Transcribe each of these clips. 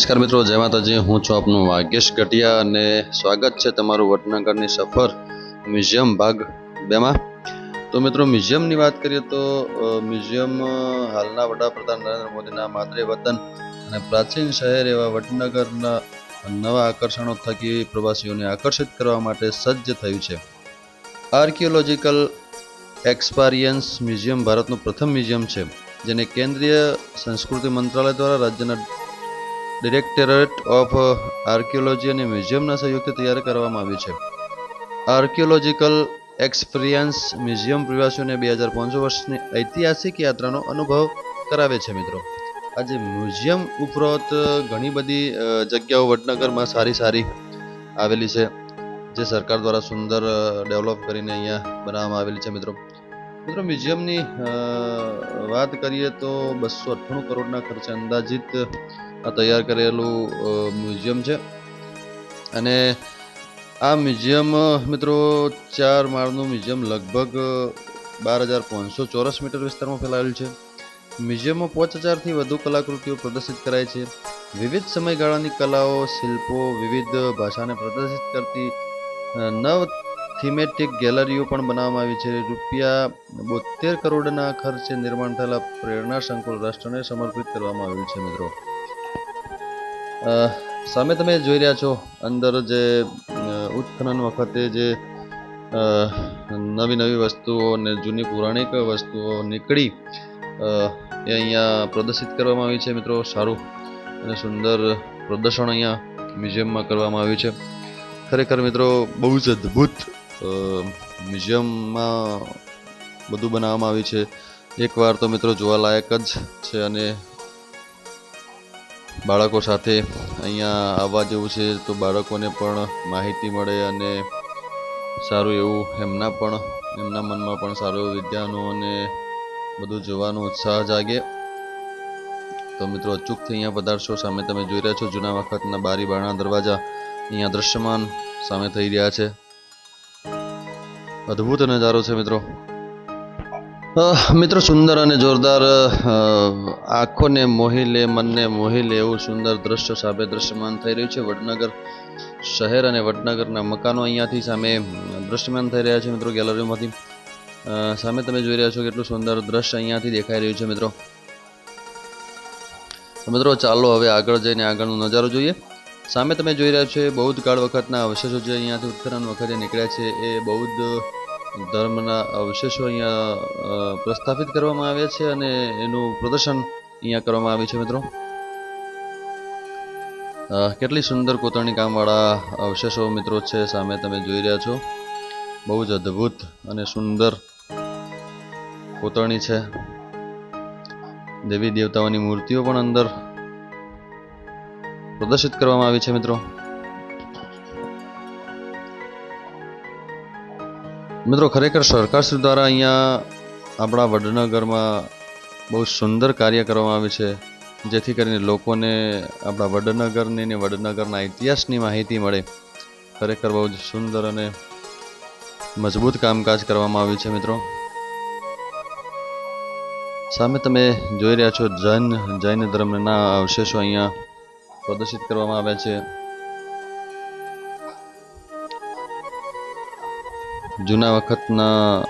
નમસ્કાર મિત્રો, જય માતાજી. હું છું આપનું વાગેશ ગઢિયા અને સ્વાગત છે તમારું વડનગરની સફર મ્યુઝિયમ ભાગ બેમાં. તો મિત્રો, મ્યુઝિયમની વાત કરીએ તો મ્યુઝિયમ હાલના વડાપ્રધાન નરેન્દ્ર મોદીના માતૃ વતન અને પ્રાચીન શહેર એવા વડનગરના નવા આકર્ષણો થકી પ્રવાસીઓને આકર્ષિત કરવા માટે સજ્જ થયું છે. આર્કિયોલોજીકલ એક્સપારિયન્સ મ્યુઝિયમ ભારતનું પ્રથમ મ્યુઝિયમ છે, જેને કેન્દ્રીય સંસ્કૃતિ મંત્રાલય દ્વારા રાજ્યના ડિરેક્ટરેટ ઓફ આર્કિયોલોજી અને મ્યુઝિયમના સહયોગથી તૈયાર કરવામાં આવી છે. આર્કિયોલોજીકલ એક્સપિરિયન્સ મ્યુઝિયમ પ્રવાસીઓને બે હજાર પાંચસો વર્ષની ઐતિહાસિક યાત્રાનો અનુભવ કરાવે છે મિત્રો. આજે મ્યુઝિયમ ઉપરાંત ઘણી બધી જગ્યાઓ વડનગરમાં સારી સારી આવેલી છે, જે સરકાર દ્વારા સુંદર ડેવલપ કરીને અહીંયા બનાવવામાં આવેલી છે મિત્રો. મિત્રો, મ્યુઝિયમની વાત કરીએ તો બસો અઠ્ઠાણું કરોડના ખર્ચે અંદાજિત આ તૈયાર કરેલું મ્યુઝિયમ છે. અને આ મ્યુઝિયમ, મિત્રો, ચાર માળનું મ્યુઝિયમ લગભગ બાર હજાર પાંચસો ચોરસ મીટર વિસ્તારમાં ફેલાયેલું છે. મ્યુઝિયમમાં પાંચ હજારથી વધુ કલાકૃતિઓ પ્રદર્શિત કરાય છે. વિવિધ સમયગાળાની કલાઓ, શિલ્પો, વિવિધ ભાષાને પ્રદર્શિત કરતી નવ થીમેટિક ગેલેરીઓ પણ બનાવવામાં આવી છે. રૂપિયા બોતેર કરોડના ખર્ચે નિર્માણ થયેલા પ્રેરણા સંકુલ રાષ્ટ્રને સમર્પિત કરવામાં આવ્યું છે, મિત્રો. સામે તમે જોઈ રહ્યા છો, અંદર જે ઉત્ખનન વખતે જે નવી નવી વસ્તુઓ અને જૂની પૌરાણિક વસ્તુઓ નીકળી એ અહીંયા પ્રદર્શિત કરવામાં આવી છે મિત્રો. સારું અને સુંદર પ્રદર્શન અહીંયા મ્યુઝિયમમાં કરવામાં આવ્યું છે. ખરેખર મિત્રો, બહુ જ અદ્ભુત મ્યુઝિયમમાં બધું બનાવવામાં આવ્યું છે. એકવાર તો મિત્રો જોવાલાયક જ છે અને બાળકો સાથે અહીંયા આવવા જેવું છે તો બાળકોને પણ માહિતી મળે અને સારું એવું એમના પણ, એમના મનમાં પણ સારું એવું વિદ્યાનો અને બધું જોવાનો ઉત્સાહ જાગે. તો મિત્રો અચૂકથી અહીંયા પધારશો. સામે તમે જોઈ રહ્યા છો જૂના વખતના બારી બારણા દરવાજા. અહીંયા દ્રશ્યમાન સામે થઈ રહ્યા છે. અદ્ભુત નજારો છે મિત્રો. મિત્રો સુંદર અને જોરદાર આંખોને મોહી લે, મનને મોહી લે એવું સુંદર દ્રશ્ય સામે દ્રશ્યમાન થઈ રહ્યું છે. વડનગર શહેર અને વડનગરના મકાનો અહીંયાથી સામે દ્રશ્યમાન થઈ રહ્યા છે મિત્રો ગેલેરીમાંથી. સામે તમે જોઈ રહ્યા છો કેટલું સુંદર દ્રશ્ય અહીંયાથી દેખાઈ રહ્યું છે મિત્રો. મિત્રો ચાલો હવે આગળ જઈને આગળનો નજારો જોઈએ. સામે તમે જોઈ રહ્યા છો બૌદ્ધ કાળ વખતના અવશેષો જે અહીંયાથી ઉત્ખનન વખતે નીકળ્યા છે. એ બૌદ્ધ ધર્મના અવશેષો અહીંયા પ્રસ્થાપિત કરવામાં આવ્યા છે અને એનું પ્રદર્શન અહીંયા કરવામાં આવ્યું છે મિત્રો. કેટલી સુંદર કોતરણી કામવાળા અવશેષો મિત્રો છે, સામે તમે જોઈ રહ્યા છો. બહુ જ અદ્ભુત અને સુંદર કોતરણી છે. દેવી દેવતાઓની મૂર્તિઓ પણ અંદર પ્રદર્શિત કરવામાં આવી છે મિત્રો. મિત્રો, ખરેખર સરકારશ્રી દ્વારા અહીંયા આપણા વડનગરમાં બહુ સુંદર કાર્ય કરવામાં આવે છે, જેથી કરીને લોકોને આપણા વડનગરની ને વડનગરના ઇતિહાસની માહિતી મળે. ખરેખર બહુ જ સુંદર અને મજબૂત કામકાજ કરવામાં આવ્યું છે, મિત્રો. સામે તમે જોઈ રહ્યા છો, જૈન જૈન ધર્મના અવશેષો અહીંયા પ્રદર્શિત કરવામાં આવ્યા છે. જૂના વખતના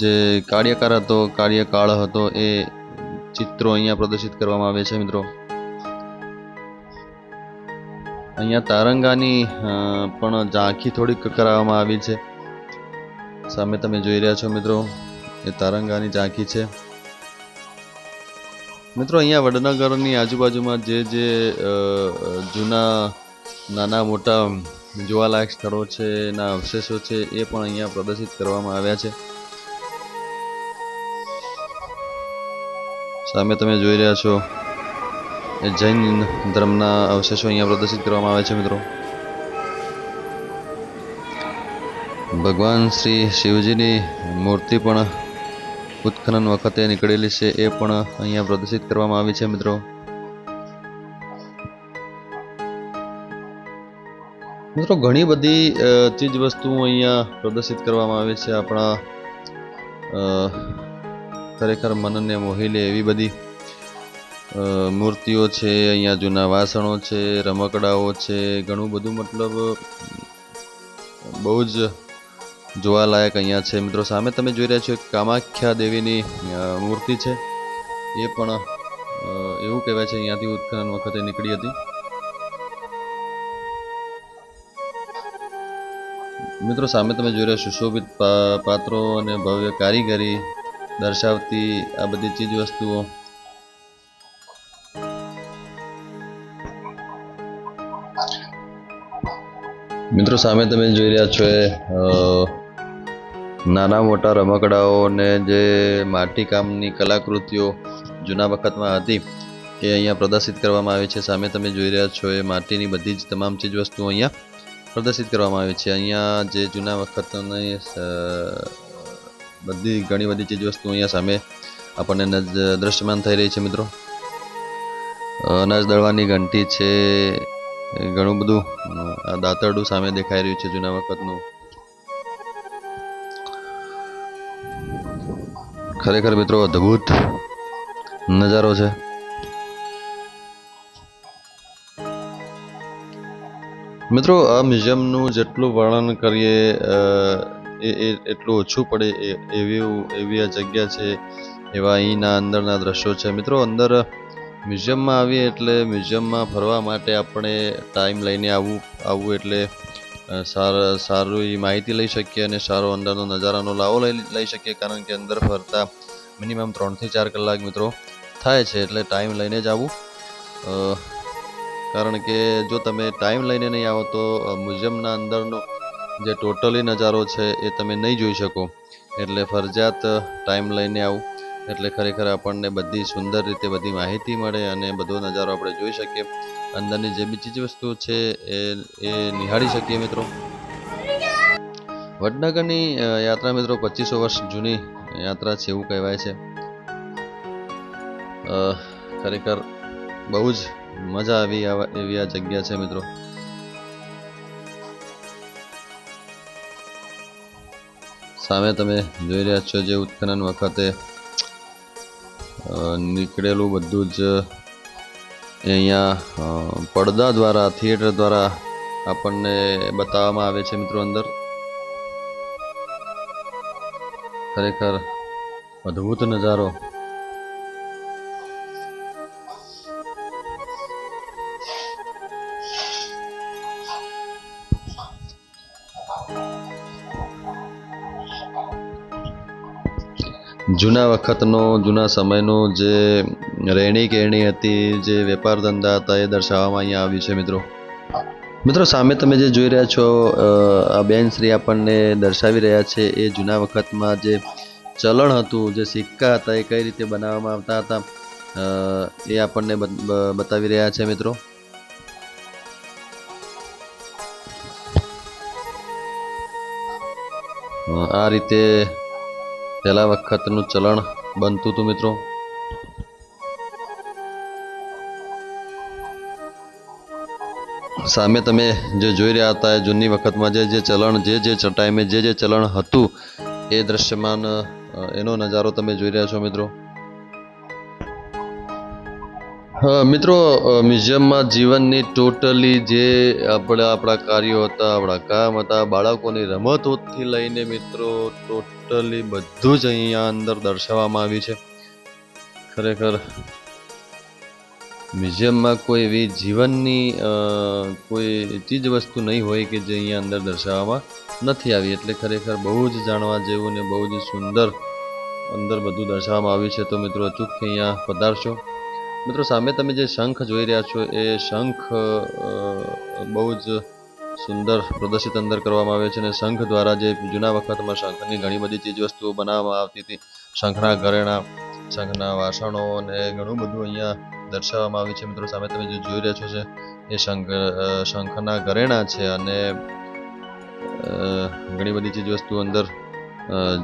જે કાર્યકાર હતો, કાર્યકાળ હતો, એ ચિત્રો અહીંયા પ્રદર્શિત કરવામાં આવે છે મિત્રો. અહીંયા તારંગાની પણ ઝાંખી થોડીક કરાવવામાં આવી છે. સામે તમે જોઈ રહ્યા છો મિત્રો, એ તારંગાની ઝાંખી છે. મિત્રો અહીંયા વડનગરની આજુબાજુમાં જે જે જૂના નાના મોટા જોવાલાયક સ્થળો છે, એના અવશેષો છે, એ પણ અહીંયા પ્રદર્શિત કરવામાં આવ્યા છે. સામે તમે જોઈ રહ્યા છો, એ જૈન ધર્મના અવશેષો અહીંયા પ્રદર્શિત કરવામાં આવે છે, મિત્રો. ભગવાન શ્રી શિવજીની મૂર્તિ પણ ઉત્ખનન વખતે નીકળેલી છે, એ પણ અહીંયા પ્રદર્શિત કરવામાં આવી છે, મિત્રો. મિત્રો, ઘણી બધી ચીજ વસ્તુઓ અહીંયા પ્રદર્શિત કરવામાં આવે છે. આપણા ખરેખર મનને મોહી લે એવી બધી મૂર્તિઓ છે, અહીંયા જૂના વાસણો છે, રમકડાઓ છે, ઘણું બધું મતલબ, બહુ જ જોવાલાયક અહીંયા છે. મિત્રો, સામે તમે જોઈ રહ્યા છો કામાખ્યા દેવીની મૂર્તિ છે. એ પણ એવું કહેવાય છે, અહીંયાથી ઉત્ખનન વખતે નીકળી હતી. મિત્રો, સામે તમે જોઈ રહ્યા સુશોભિત પાત્રો અને ભવ્ય કારીગરી દર્શાવતી આ બધી ચીજ વસ્તુઓ. મિત્રો, સામે તમે જોઈ રહ્યા છો એ નાના મોટા રમકડાઓ અને જે માટીકામની કલાકૃતિઓ જૂના વખતમાં હતી, એ અહીંયા પ્રદર્શિત કરવામાં આવી છે. સામે તમે જોઈ રહ્યા છો એ માટીની બધી જ તમામ ચીજ વસ્તુઓ અહીંયા પ્રદર્શિત કરવામાં આવી છે. અહીંયા જે જૂના વખતની બધી ઘણી બધી ચીજ વસ્તુઓ અહીંયા સામે આપણને દ્રશ્યમાન થઈ રહી છે મિત્રો. અનાજ દળવાની ઘંટી છે ઘણું બધું આ દાંતરડું સામે દેખાઈ રહ્યું છે જૂના વખતનું. ખરેખર મિત્રો અદ્ભુત નજારો છે. મિત્રો, આ મ્યુઝિયમનું જેટલું વર્ણન કરીએ એ એટલું ઓછું પડે એવી એવી આ જગ્યા છે, એવા અહીંના અંદરના દ્રશ્યો છે. મિત્રો, અંદર મ્યુઝિયમમાં આવીએ એટલે મ્યુઝિયમમાં ફરવા માટે આપણે ટાઈમ લઈને આવવું આવવું એટલે સારા, સાર માહિતી લઈ શકીએ અને સારો અંદરનો નજારાનો લાવો લઈ લઈ શકીએ. કારણ કે અંદર ફરતા મિનિમમ ત્રણથી ચાર કલાક મિત્રો થાય છે, એટલે ટાઈમ લઈને જ આવવું કારણ કે જો તમે ટાઈમ લઈને નહીં આવો તો મ્યુઝિયમના અંદરનો જે ટોટલી નજારો છે એ તમે નહીં જોઈ શકો. એટલે ફરજિયાત ટાઈમ લઈને આવું. એટલે ખરેખર આપણને બધી સુંદર રીતે બધી માહિતી મળે અને બધો નજારો આપણે જોઈ શકીએ. અંદરની જે બી ચીજ વસ્તુઓ છે એ એ નિહાળી શકીએ મિત્રો. વડનગરની યાત્રા મિત્રો પચીસો વર્ષ જૂની યાત્રા છે એવું કહેવાય છે. ખરેખર બહુ જ મજા આવી આવા એવી આ જગ્યા છે મિત્રો. સામે તમે જોઈ રહ્યા છો જે ઉત્ખનન વખતે નીકળેલું બધું જ અહીંયા પડદા દ્વારા, થિયેટર દ્વારા આપણને બતાવવામાં આવે છે મિત્રો અંદર. ખરેખર અદ્ભુત નજારો. જૂના વખતનો, જૂના સમયનો જે રહેણી કહેણી હતી, જે વેપાર ધંધા હતા, એ દર્શાવવામાં અહીંયા આવ્યું છે મિત્રો. મિત્રો, સામે તમે જે જોઈ રહ્યા છો આ બેન શ્રી આપણને દર્શાવી રહ્યા છે, એ જૂના વખતમાં જે ચલણ હતું, જે સિક્કા હતા, એ કઈ રીતે બનાવવામાં આવતા હતા એ આપણને બતાવી રહ્યા છે મિત્રો. આ રીતે પહેલા વખતનું ચલણ બનતું હતું મિત્રો. સામે તમે જે જોઈ રહ્યા હતા એ જૂની વખતમાં જે જે ચલણ, જે જે ટાઈમે જે જે ચલણ હતું એ દ્રશ્યમાન એનો નજારો તમે જોઈ રહ્યા છો મિત્રો. મિત્રો મ્યુઝિયમમાં જીવનની ટોટલી જે આપણે, આપણા કાર્યો હતા, આપણા કામ હતા, બાળકોની રમતોથી લઈને મિત્રો, ટોટલી બધું જ અહીંયા અંદર દર્શાવવામાં આવ્યું છે. ખરેખર મ્યુઝિયમમાં કોઈ એવી જીવનની કોઈ ચીજ વસ્તુ નહીં હોય કે જે અહીંયા અંદર દર્શાવવામાં નથી આવી. એટલે ખરેખર બહુ જ જાણવા જેવું ને બહુ જ સુંદર અંદર બધું દર્શાવવામાં આવ્યું છે. તો મિત્રો, અચૂકથી અહીંયા પધારશો. મિત્રો, સામે તમે જે શંખ જોઈ રહ્યા છો, એ શંખ બહુ જ સુંદર પ્રદર્શિત અંદર કરવામાં આવે છે અને શંખ દ્વારા જે જૂના વખતમાં શંખની ઘણી બધી ચીજ વસ્તુઓ બનાવવામાં આવતી હતી, શંખના ઘરેણા, શંખના વાસણો અને ઘણું બધું અહીંયા દર્શાવવામાં આવ્યું છે. મિત્રો, સામે તમે જે જોઈ રહ્યા છો છે, એ શંખ શંખના ઘરેણા છે અને ઘણી બધી ચીજ વસ્તુઓ અંદર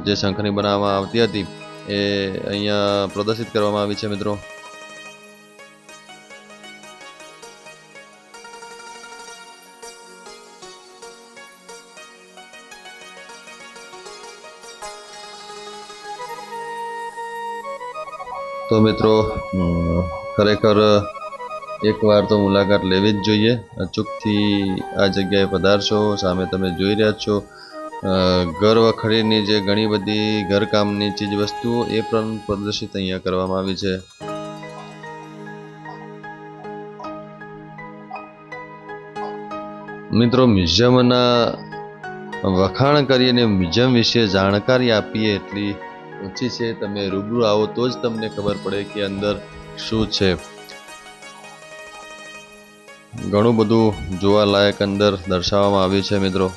જે શંખની બનાવવામાં આવતી હતી, એ અહીંયા પ્રદર્શિત કરવામાં આવી છે, મિત્રો. તો મિત્રો ખરેખર એકવાર તો મુલાકાત લેવી જ જોઈએ. અચૂકથી આ જગ્યાએ પધારશો, સામે તમે જોઈ રહ્યા છો. ઘર વખરીની જે ઘણી બધી ઘરકામની ચીજ વસ્તુઓ, એ પણ પ્રદર્શિત અહીંયા કરવામાં આવી છે. મિત્રો, મ્યુઝિયમના વખાણ કરીને મ્યુઝિયમ વિશે જાણકારી આપીએ એટલી ઓછી છે, તમે રૂબરૂ આવો તો જ તમને ખબર પડે કે અંદર શું છે. ઘણું બધું જોવાલાયક અંદર દર્શાવવામાં આવ્યું છે, મિત્રો.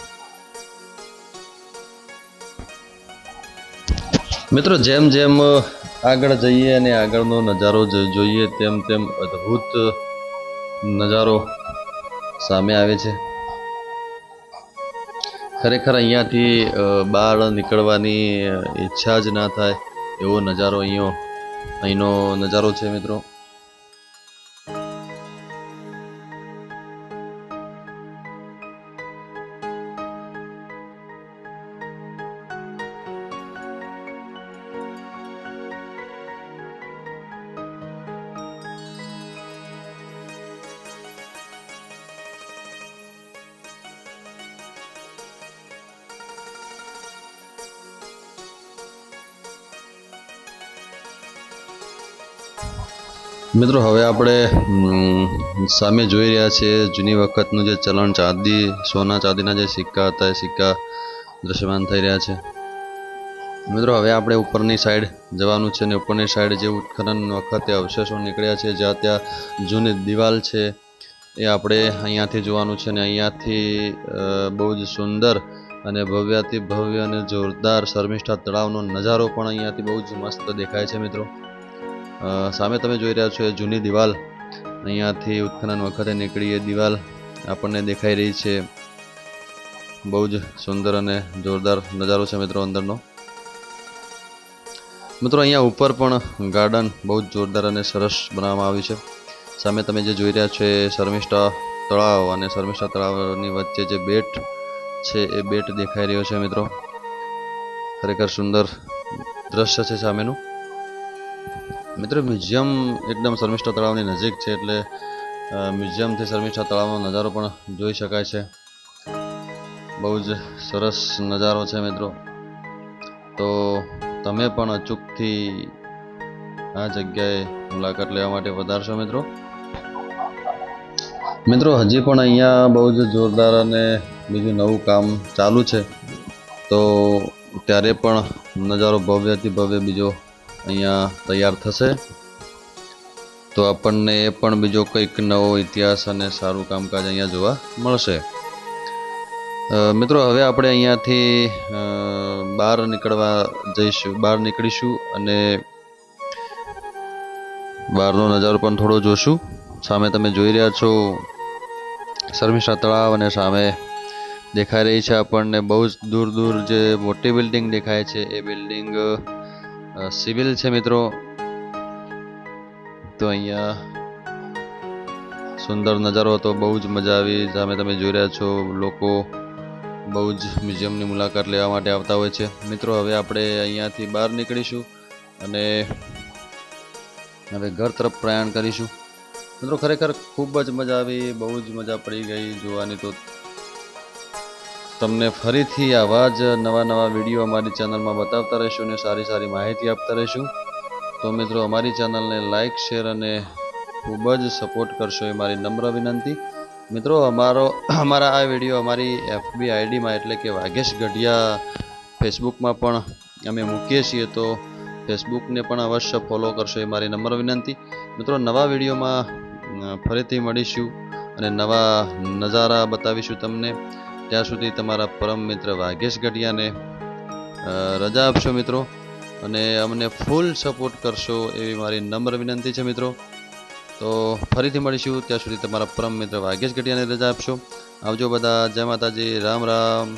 મિત્રો, જેમ જેમ આગળ જઈએ અને આગળનો નજારો જોઈએ, તેમ તેમ અદ્ભુત નજારો સામે આવે છે. ખરેખર અહીંયાથી બહાર નીકળવાની ઈચ્છા જ ના થાય એવો નજારો અહીંયો. અહીંનો નજારો છે મિત્રો. મિત્રો, હવે આપણે સામે જોઈ રહ્યા છીએ જૂની વખતનું જે ચલણ ચાંદી, સોના ચાંદીના જે સિક્કા હતા, એ સિક્કા દ્રશ્યમાન થઈ રહ્યા છે. મિત્રો, હવે આપણે ઉપરની સાઈડ જવાનું છે અને ઉપરની સાઈડ જે ઉત્ખનન વખતે અવશેષો નીકળ્યા છે, જ્યાં ત્યાં જૂની દિવાલ છે, એ આપણે અહીંયાથી જોવાનું છે અને અહીંયાથી બહુ જ સુંદર અને ભવ્યાથી ભવ્ય અને જોરદાર શર્મિષ્ઠા તળાવનો નજારો પણ અહીંયાથી બહુ જ મસ્ત દેખાય છે, મિત્રો. સામે તમે જોઈ રહ્યા છો એ જૂની દિવાલ. અહીંયાથી ઉત્ખનન વખતે નીકળી એ દિવાલ આપણને દેખાઈ રહી છે. બહુ જ સુંદર અને જોરદાર નજારો છે મિત્રો અંદરનો. મિત્રો અહીંયા ઉપર પણ ગાર્ડન બહુ જ જોરદાર અને સરસ બનાવવામાં આવ્યું છે. સામે તમે જે જોઈ રહ્યા છો એ શર્મિષ્ઠા તળાવ અને શર્મિષ્ઠા તળાવની વચ્ચે જે બેટ છે એ બેટ દેખાઈ રહ્યો છે મિત્રો. ખરેખર સુંદર દ્રશ્ય છે સામેનું. મિત્રો, મ્યુઝિયમ એકદમ શર્મિષ્ઠા તળાવની નજીક છે એટલે મ્યુઝિયમથી શર્મિષ્ઠા તળાવનો નજારો પણ જોઈ શકાય છે. બહુ જ સરસ નજારો છે મિત્રો. તો તમે પણ અચૂકથી આ જગ્યાએ મુલાકાત લેવા માટે વધારશો મિત્રો. મિત્રો, હજી પણ અહીંયા બહુ જ જોરદાર અને બીજું નવું કામ ચાલુ છે. તો ત્યારે પણ નજારો ભવ્યથી ભવ્ય બીજો અહીંયા તૈયાર થશે. તો આપણને એ પણ બીજો કંઈક નવો ઇતિહાસ અને સારું કામકાજ અહીંયા જોવા મળશે. મિત્રો, હવે આપણે અહીંયાથી બહાર નીકળવા જઈશું, બહાર નીકળીશું અને બહારનો નજારો પણ થોડો જોશું. સામે તમે જોઈ રહ્યા છો, શર્મિષ્ઠા તળાવ અને સામે દેખાઈ રહી છે આપણને બહુ જ દૂર દૂર જે મોટી બિલ્ડિંગ દેખાય છે, એ બિલ્ડિંગ સિવિલ છે મિત્રો. તો અહીંયા સુંદર નજારો હતો, બહુ જ મજા આવી. સામે તમે જોઈ રહ્યા છો, લોકો બહુ જ મ્યુઝિયમની મુલાકાત લેવા માટે આવતા હોય છે. મિત્રો, હવે આપણે અહીંયાથી બહાર નીકળીશું અને હવે ઘર તરફ પ્રયાણ કરીશું. મિત્રો, ખરેખર ખૂબ જ મજા આવી, બહુ જ મજા પડી ગઈ જોવાની તો. તમને ફરીથી આવા જ નવા નવા વીડિયો અમારી ચેનલમાં બતાવતા રહીશું અને સારી સારી માહિતી આપતા રહીશું. તો મિત્રો, અમારી ચેનલને લાઇક શેર અને ખૂબ જ સપોર્ટ કરશો એ મારી નમ્ર વિનંતી. મિત્રો, અમારો, અમારા આ વીડિયો અમારી એફબી આઈડીમાં એટલે કે વાઘેશ ગઢિયા ફેસબુકમાં પણ અમે મૂકીએ છીએ, તો ફેસબુકને પણ અવશ્ય ફોલો કરશો એ મારી નમ્ર વિનંતી. મિત્રો, નવા વિડીયોમાં ફરીથી મળીશું અને નવા નજારા બતાવીશું તમને. ત્યાં સુધી તમારા પરમ મિત્ર વાઘેશ ગઢિયાને રજા આપશો મિત્રો અને અમને ફૂલ સપોર્ટ કરશો એવી મારી નમ્ર વિનંતી છે મિત્રો. તો ફરીથી મળીશું, ત્યાં સુધી તમારા પરમ મિત્ર વાઘેશ ગઢિયાને રજા આપશો. આવજો બધા, જય માતાજી, રામ રામ.